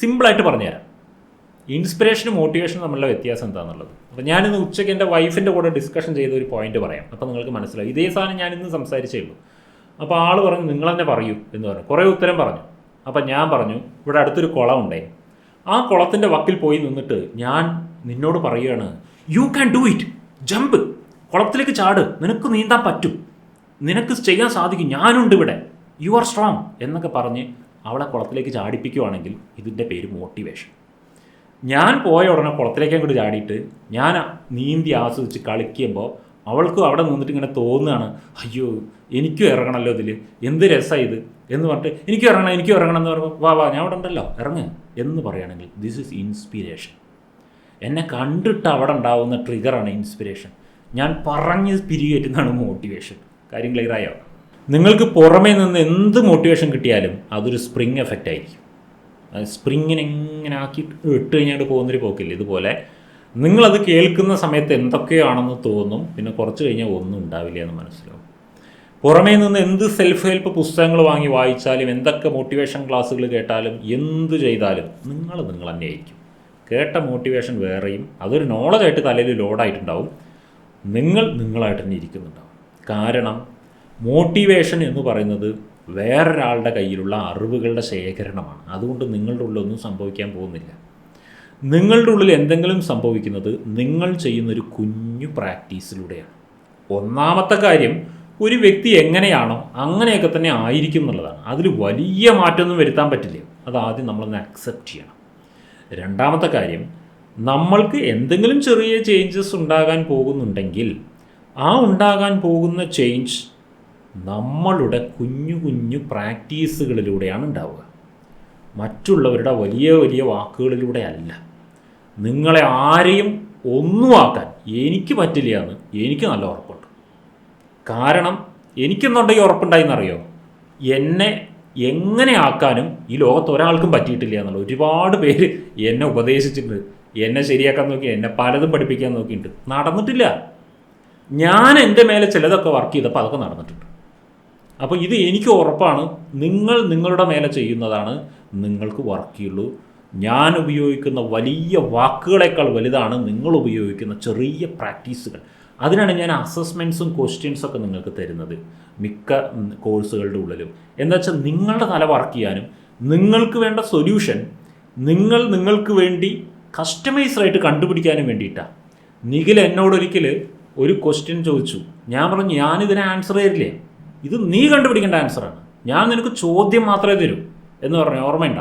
സിമ്പിളായിട്ട് പറഞ്ഞുതരാം. ഇൻസ്പിറേഷനും മോട്ടിവേഷനും തമ്മിലുള്ള വ്യത്യാസം എന്താണെന്നുള്ളത് അപ്പോൾ ഞാനിന്ന് ഉച്ചയ്ക്ക് എന്റെ വൈഫിന്റെ കൂടെ ഡിസ്കഷൻ ചെയ്ത ഒരു പോയിന്റ് പറയാം. അപ്പോൾ നിങ്ങൾക്ക് മനസ്സിലാവും. ഇതേ സാധനം ഞാനിന്ന് സംസാരിച്ചേ ഉള്ളൂ. അപ്പോൾ ആൾ പറഞ്ഞു നിങ്ങൾ തന്നെ പറയൂ എന്ന് പറഞ്ഞു. കുറേ ഉത്തരം പറഞ്ഞു. അപ്പോൾ ഞാൻ പറഞ്ഞു ഇവിടെ അടുത്തൊരു കുളം ഉണ്ടായി ആ കുളത്തിന്റെ വക്കിൽ പോയി നിന്നിട്ട് ഞാൻ നിന്നോട് പറയുകയാണ് you can do it jump കുളത്തിലേക്ക് ചാട്. നിനക്ക് നീന്താൻ പറ്റും. നിനക്ക് ചെയ്യാൻ സാധിക്കും. ഞാനുണ്ട് ഇവിടെ. യു ആർ സ്ട്രോങ് എന്നൊക്കെ പറഞ്ഞ് അവളെ കുളത്തിലേക്ക് ചാടിപ്പിക്കുവാണെങ്കിൽ ഇതിന്റെ പേര് മോട്ടിവേഷൻ ഞാൻ പോയ ഉടനെ കുളത്തിലേക്ക് അങ്ങോട്ട് ചാടിയിട്ട് ഞാൻ നീന്തി ആസ്വദിച്ച് കളിക്കുമ്പോൾ അവൾക്കും അവിടെ നിന്നിട്ട് ഇങ്ങനെ തോന്നുകയാണ് അയ്യോ എനിക്കും ഇറങ്ങണമല്ലോ ഇതിൽ എന്ത് രസമാണ് ഇത്? എന്ന് പറഞ്ഞിട്ട് എനിക്കും ഇറങ്ങണം എനിക്കും ഇറങ്ങണം എന്ന് പറയുമ്പോൾ വാ വാ ഞാൻ അവിടെ ഉണ്ടല്ലോ ഇറങ്ങ് എന്ന് പറയുകയാണെങ്കിൽ ദിസ് ഈസ് ഇൻസ്പിരേഷൻ എന്നെ കണ്ടിട്ട് അവിടെ ഉണ്ടാവുന്ന ട്രിഗറാണ് ഇൻസ്പിരേഷൻ ഞാൻ പറഞ്ഞ് പിരികേറ്റുന്നതാണ് മോട്ടിവേഷൻ കാര്യം ക്ലിയർ ആയോ നിങ്ങൾക്ക് പുറമേ നിന്ന് എന്ത് മോട്ടിവേഷൻ കിട്ടിയാലും അതൊരു സ്പ്രിങ് എഫക്റ്റ് ആയിരിക്കും. സ്പ്രിങ്ങിനെ എങ്ങനെ ആക്കി ഇട്ട് കഴിഞ്ഞാൽ പോകുന്നൊരു പോക്കില്ല. ഇതുപോലെ നിങ്ങളത് കേൾക്കുന്ന സമയത്ത് എന്തൊക്കെയാണെന്ന് തോന്നും പിന്നെ കുറച്ച് കഴിഞ്ഞാൽ ഒന്നും ഉണ്ടാവില്ല എന്ന് മനസ്സിലാവും. പുറമേ നിന്ന് എന്ത് സെൽഫ് ഹെൽപ്പ് പുസ്തകങ്ങൾ വാങ്ങി വായിച്ചാലും എന്തൊക്കെ മോട്ടിവേഷൻ ക്ലാസ്സുകൾ കേട്ടാലും എന്ത് ചെയ്താലും നിങ്ങൾ നിങ്ങൾ തന്നെ ആയിരിക്കും കേട്ട മോട്ടിവേഷൻ വേറെയും അതൊരു നോളജായിട്ട് തലയിൽ ലോഡായിട്ടുണ്ടാവും നിങ്ങൾ നിങ്ങളായിട്ട് തന്നെ ഇരിക്കുന്നുണ്ടാവും. കാരണം മോട്ടിവേഷൻ എന്ന് പറയുന്നത് വേറൊരാളുടെ കയ്യിലുള്ള അറിവുകളുടെ ശേഖരണമാണ്. അതുകൊണ്ട് നിങ്ങളുടെ ഉള്ളിലൊന്നും സംഭവിക്കാൻ പോകുന്നില്ല. നിങ്ങളുടെ ഉള്ളിൽ എന്തെങ്കിലും സംഭവിക്കുന്നത് നിങ്ങൾ ചെയ്യുന്നൊരു കുഞ്ഞു പ്രാക്ടീസിലൂടെയാണ്. ഒന്നാമത്തെ കാര്യം ഒരു വ്യക്തി എങ്ങനെയാണോ അങ്ങനെയൊക്കെ തന്നെ ആയിരിക്കും എന്നുള്ളതാണ്. അതിൽ വലിയ മാറ്റമൊന്നും വരുത്താൻ പറ്റില്ല. അത് ആദ്യം നമ്മളൊന്ന് അക്സെപ്റ്റ് ചെയ്യണം. രണ്ടാമത്തെ കാര്യം നമ്മൾക്ക് എന്തെങ്കിലും ചെറിയ ചേഞ്ചസ് ഉണ്ടാകാൻ പോകുന്നുണ്ടെങ്കിൽ ആ ഉണ്ടാകാൻ പോകുന്ന ചേഞ്ച് നമ്മളുടെ കുഞ്ഞു കുഞ്ഞു പ്രാക്ടീസുകളിലൂടെയാണ് ഉണ്ടാവുക. മറ്റുള്ളവരുടെ വലിയ വലിയ വാക്കുകളിലൂടെ അല്ല. നിങ്ങളെ ആരെയും ഒന്നും ആക്കാൻ എനിക്ക് പറ്റില്ല എന്ന് എനിക്ക് നല്ല ഉറപ്പുണ്ട്. കാരണം എനിക്കെന്നുണ്ടെങ്കിൽ ഉറപ്പുണ്ടായിന്നറിയോ? എന്നെ എങ്ങനെ ആക്കാനും ഈ ലോകത്ത് ഒരാൾക്കും പറ്റിയിട്ടില്ല എന്നുള്ള ഒരുപാട് പേര് എന്നെ ഉപദേശിച്ചിട്ടുണ്ട്. എന്നെ ശരിയാക്കാൻ നോക്കി എന്നെ പലതും പഠിപ്പിക്കാൻ നോക്കിയിട്ടുണ്ട്. നടന്നിട്ടില്ല. ഞാൻ എന്റെ മേലെ ചിലതൊക്കെ വർക്ക് ചെയ്തപ്പോൾ അതൊക്കെ നടന്നിട്ടുണ്ട്. അപ്പോൾ ഇത് എനിക്ക് ഉറപ്പാണ്. നിങ്ങൾ നിങ്ങളുടെ മേലെ ചെയ്യുന്നതാണ്. നിങ്ങൾക്ക് വർക്ക് ചെയ്യുള്ളൂ ഞാൻ ഉപയോഗിക്കുന്ന വലിയ വാക്കുകളേക്കാൾ വലുതാണ് നിങ്ങൾ ഉപയോഗിക്കുന്ന ചെറിയ പ്രാക്ടീസുകൾ. അതിനാണ് ഞാൻ അസസ്മെൻസും ക്വസ്റ്റ്യൻസൊക്കെ നിങ്ങൾക്ക് തരുന്നത്. മിക്ക കോഴ്സുകളുടെ ഉള്ളിലും. എന്താ വെച്ചാൽ നിങ്ങളുടെ തല വർക്ക് ചെയ്യാനും നിങ്ങൾക്ക് വേണ്ട സൊല്യൂഷൻ നിങ്ങൾ നിങ്ങൾക്ക് വേണ്ടി കസ്റ്റമൈസ്ഡായിട്ട് കണ്ടുപിടിക്കാനും വേണ്ടിയിട്ടാണ് നിഖിൽ എന്നോടൊരിക്കൽ ഒരു ക്വസ്റ്റ്യൻ ചോദിച്ചു. ഞാൻ പറഞ്ഞു ഞാനിതിനെ ആൻസർ തരില്ലേ ഇത് നീ കണ്ടുപിടിക്കേണ്ട ആൻസറാണ് ഞാൻ നിനക്ക് ചോദ്യം മാത്രമേ തരൂ എന്ന് പറഞ്ഞു ഓർമ്മയുണ്ട?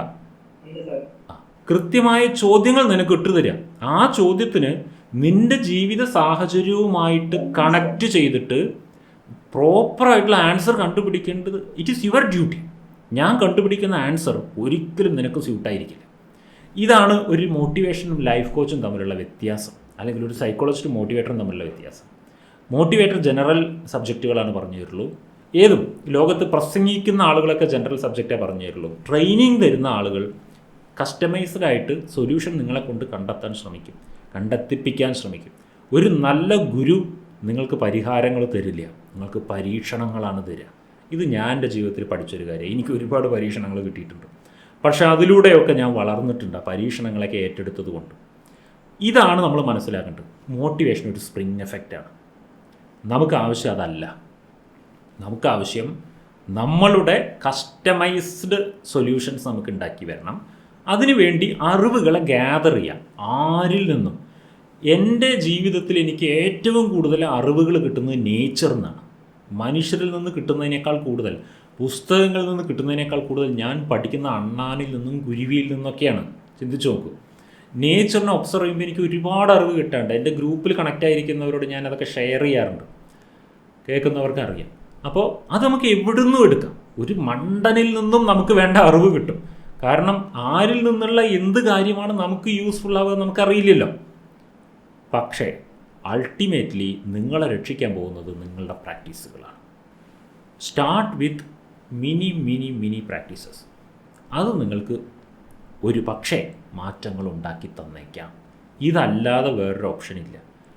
കൃത്യമായ ചോദ്യങ്ങൾ നിനക്ക് ഇട്ടു തരാം. ആ ചോദ്യത്തിന് നിന്റെ ജീവിത സാഹചര്യവുമായിട്ട് കണക്ട് ചെയ്തിട്ട് പ്രോപ്പറായിട്ടുള്ള ആൻസർ കണ്ടുപിടിക്കേണ്ടത് ഇറ്റ് ഈസ് യുവർ ഡ്യൂട്ടി ഞാൻ കണ്ടുപിടിക്കുന്ന ആൻസർ ഒരിക്കലും നിനക്ക് സ്യൂട്ടായിരിക്കില്ല ഇതാണ് ഒരു മോട്ടിവേഷനും ലൈഫ് കോച്ചും തമ്മിലുള്ള വ്യത്യാസം. അല്ലെങ്കിൽ ഒരു സൈക്കോളജിസ്റ്റും മോട്ടിവേറ്ററും തമ്മിലുള്ള വ്യത്യാസം. മോട്ടിവേറ്റർ ജനറൽ സബ്ജക്റ്റുകളാണ് പറഞ്ഞു തരുള്ളൂ ഏതും ലോകത്ത് പ്രസംഗിക്കുന്ന ആളുകളൊക്കെ ജനറൽ സബ്ജക്റ്റേ പറഞ്ഞു തരുള്ളൂ ട്രെയിനിങ് തരുന്ന ആളുകൾ കസ്റ്റമൈസ്ഡ് ആയിട്ട് സൊല്യൂഷൻ നിങ്ങളെ കൊണ്ട് കണ്ടെത്താൻ ശ്രമിക്കും. കണ്ടെത്തിപ്പിക്കാൻ ശ്രമിക്കും. ഒരു നല്ല ഗുരു നിങ്ങൾക്ക് പരിഹാരങ്ങൾ തരില്ല. നിങ്ങൾക്ക് പരീക്ഷണങ്ങളാണ് തരിക. ഇത് ഞാൻ എന്റെ ജീവിതത്തിൽ പഠിച്ചൊരു കാര്യം. എനിക്ക് ഒരുപാട് പരീക്ഷണങ്ങൾ കിട്ടിയിട്ടുണ്ട്. പക്ഷേ അതിലൂടെയൊക്കെ ഞാൻ വളർന്നിട്ടുണ്ട്. പരീക്ഷണങ്ങളൊക്കെ ഏറ്റെടുത്തത് കൊണ്ട്. ഇതാണ് നമ്മൾ മനസ്സിലാക്കേണ്ടത്. മോട്ടിവേഷൻ ഒരു സ്പ്രിങ് എഫക്റ്റാണ് നമുക്ക് ആവശ്യം അതല്ല. നമുക്ക് ആവശ്യം നമ്മളുടെ കസ്റ്റമൈസ്ഡ് സൊല്യൂഷൻസ് നമുക്ക് ഉണ്ടാക്കി വരണം. അതിനുവേണ്ടി അറിവുകളെ ഗ്യാദർ ചെയ്യാം. ആരിൽ നിന്നും? എന്റെ ജീവിതത്തിൽ എനിക്ക് ഏറ്റവും കൂടുതൽ അറിവുകൾ കിട്ടുന്നത് നേച്ചറിൽ നിന്നാണ് മനുഷ്യരിൽ നിന്ന് കിട്ടുന്നതിനേക്കാൾ കൂടുതൽ പുസ്തകങ്ങളിൽ നിന്ന് കിട്ടുന്നതിനേക്കാൾ കൂടുതൽ ഞാൻ പഠിക്കുന്ന അണ്ണാനിൽ നിന്നും കുരുവിയിൽ നിന്നൊക്കെയാണ്. ചിന്തിച്ചു നോക്കൂ. നേച്ചറിനെ ഒബ്സർവ് ചെയ്യുമ്പോൾ എനിക്ക് ഒരുപാട് അറിവ് കിട്ടാറുണ്ട്. എന്റെ ഗ്രൂപ്പിൽ കണക്റ്റ് ആയിരിക്കുന്നവരോട് ഞാൻ അതൊക്കെ ഷെയർ ചെയ്യാറുണ്ട്. കേൾക്കുന്നവർക്ക് അറിയാം അപ്പോൾ അത് നമുക്ക് എവിടുന്നും എടുക്കാം. ഒരു മണ്ടനിൽ നിന്നും നമുക്ക് വേണ്ട അറിവ് കിട്ടും. കാരണം ആരിൽ നിന്നുള്ള എന്ത് കാര്യമാണ് നമുക്ക് യൂസ്ഫുൾ ആവുക നമുക്കറിയില്ലല്ലോ. പക്ഷേ അൾട്ടിമേറ്റ്ലി നിങ്ങളെ രക്ഷിക്കാൻ പോകുന്നത് നിങ്ങളുടെ പ്രാക്ടീസുകളാണ്. Start with mini mini mini practices അത് നിങ്ങൾക്ക് ഒരു പക്ഷേ മാറ്റങ്ങൾ ഉണ്ടാക്കി തന്നേക്കാം. ഇതല്ലാതെ വേറൊരു ഓപ്ഷൻ ഇല്ല.